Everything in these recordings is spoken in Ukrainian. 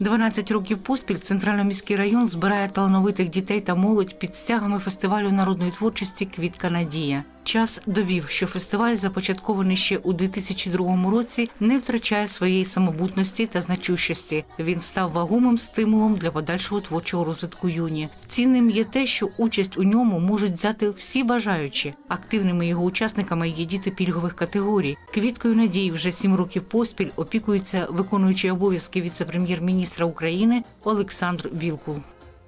12 років поспіль Центрально-міський район збирає талановитих дітей та молодь під стягами фестивалю народної творчості Квітка Надія. Час довів, що фестиваль, започаткований ще у 2002 році, не втрачає своєї самобутності та значущості. Він став вагомим стимулом для подальшого творчого розвитку юні. Цінним є те, що участь у ньому можуть взяти всі бажаючі. Активними його учасниками є діти пільгових категорій. Квіткою надії вже сім років поспіль опікується виконуючий обов'язки віце-прем'єр-міністра України Олександр Вілкул.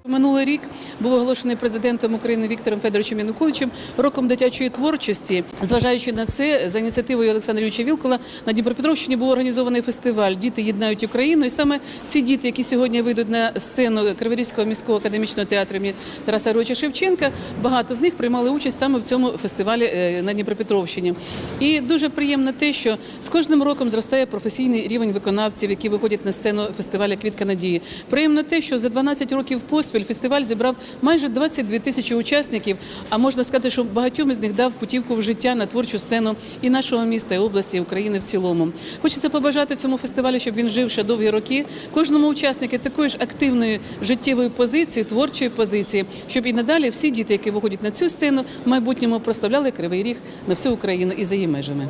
Минулий рік був оголошений президентом України Віктором Федоровичем Януковичем роком дитячої творчості. Зважаючи на це, за ініціативою Олександра Юрійовича Вілкула на Дніпропетровщині був організований фестиваль Діти єднають Україну. І саме ці діти, які сьогодні вийдуть на сцену Криворізького міського академічного театру імені Тараса Григоровича Шевченка, багато з них приймали участь саме в цьому фестивалі е, на Дніпропетровщині. І дуже приємно те, що з кожним роком зростає професійний рівень виконавців, які виходять на сцену фестиваля Квітка Надії. Приємно те, що за 12 років поспіль фестиваль зібрав майже 22 тисячі учасників. А можна сказати, що багатьом із них дав путівку в життя на творчу сцену і нашого міста, і області, і України в цілому. Хочеться побажати цьому фестивалю, щоб він жив ще довгі роки. Кожному учаснику такої ж активної життєвої позиції, творчої позиції, щоб і надалі всі діти, які виходять на цю сцену, в майбутньому прославляли кривий ріг на всю Україну і за її межами.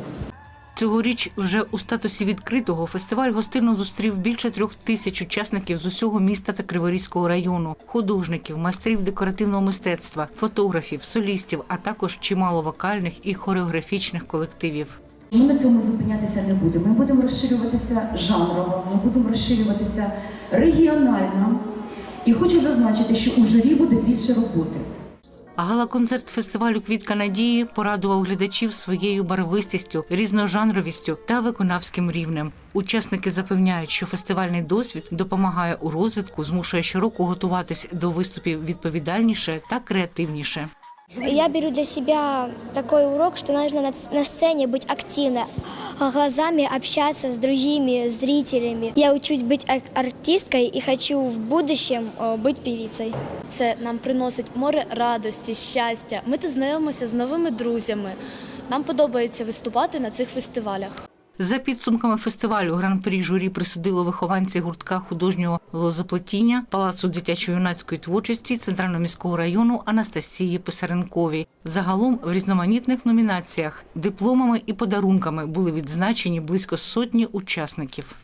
Цьогоріч вже у статусі відкритого фестиваль гостинно зустрів більше трьох тисяч учасників з усього міста та Криворізького району, художників, майстрів декоративного мистецтва, фотографів, солістів, а також чимало вокальних і хореографічних колективів. Ми на цьому зупинятися не будемо. Ми будемо розширюватися жанрово, ми будемо розширюватися регіонально. І хочу зазначити, що у журі буде більше роботи. Гала-концерт фестивалю Квітка надії порадував глядачів своєю барвистістю, різножанровістю та виконавським рівнем. Учасники запевняють, що фестивальний досвід допомагає у розвитку, змушує щороку готуватись до виступів відповідальніше та креативніше. Я беру для себя такой урок, что нужно на, на сцене быть активно, а глазами общаться с другими зрителями. Я учусь быть ар- артисткой и хочу в будущем э, быть певицей. Це нам приносить море радості, щастя. Ми тут знайомимося з новими друзями. Нам подобається виступати на цих фестивалях. За підсумками фестивалю гран-прі журі присудило вихованці гуртка художнього лозоплетіння Палацу дитячо-юнацької творчості Центрального міського району Анастасії Писаренкові. Загалом в різноманітних номінаціях дипломами і подарунками були відзначені близько сотні учасників.